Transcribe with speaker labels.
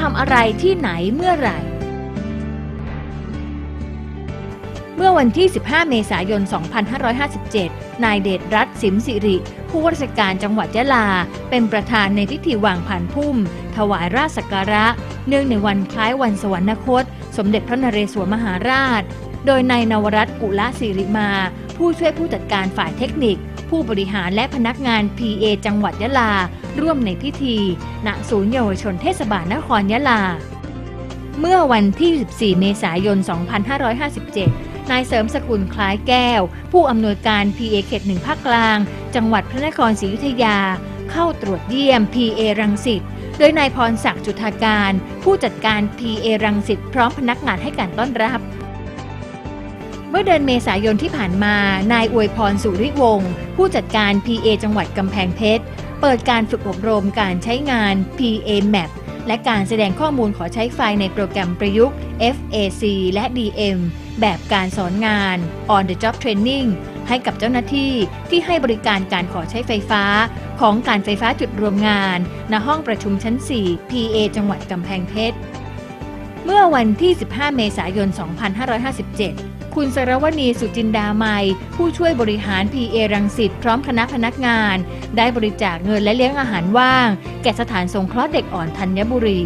Speaker 1: ทำอะไรที่ไหนเมื่อไหร่ เมื่อวันที่ 15 เมษายน 2557 นายเดชรัตน์สิมสิริ ผู้ว่าราชการจังหวัดยะลา เป็นประธานในพิธีวางผ่านพุ่ม ถวายราชสักการะ เนื่องในวันคล้ายวันสวรรคต สมเด็จพระนเรศวรมหาราช โดยนายนวรัตน์กุลสิริมา ผู้ช่วยผู้จัดการฝ่ายเทคนิค ผู้บริหารและพนักงาน PA จังหวัดยะลา ร่วมในพิธี ณ ศูนย์เยาวชนเทศบาลนครยะลา เมื่อวันที่ 14 เมษายน 2557 นายเสริมสกุลคล้ายแก้ว ผู้อำนวยการ PA เขตหนึ่งภาคกลาง จังหวัดพระนครศรีอยุธยา เข้าตรวจเยี่ยม PA รังสิตโดยนายพรศักดิ์จุธาการ ผู้จัดการ PA รังสิตพร้อมพนักงานให้การต้อนรับ เมื่อเดือนเมษายนที่ผ่านมา นายอวยพรสุริวงศ์ผู้จัดการ PA จังหวัดกำแพงเพชร เปิดการฝึกอบรมการใช้งาน PA Map และการแสดงข้อมูลขอใช้ไฟล์ในโปรแกรมประยุกต์ FAC และ DM แบบการสอนงาน On the Job Training ให้กับเจ้าหน้าที่ที่ให้บริการการขอใช้ไฟฟ้า ของการไฟฟ้าจุดรวมงาน ณ ห้องประชุมชั้น 4 PA จังหวัดกำแพงเพชร เมื่อวันที่ 15 เมษายน 2557 คุณสรวณีสุจินดาไมผู้ช่วยบริหาร PA รังสิตพร้อมคณะพนักงาน ได้บริจาคเงินและเลี้ยงอาหารว่าง แก่สถานสงเคราะห์เด็กอ่อนธัญบุรี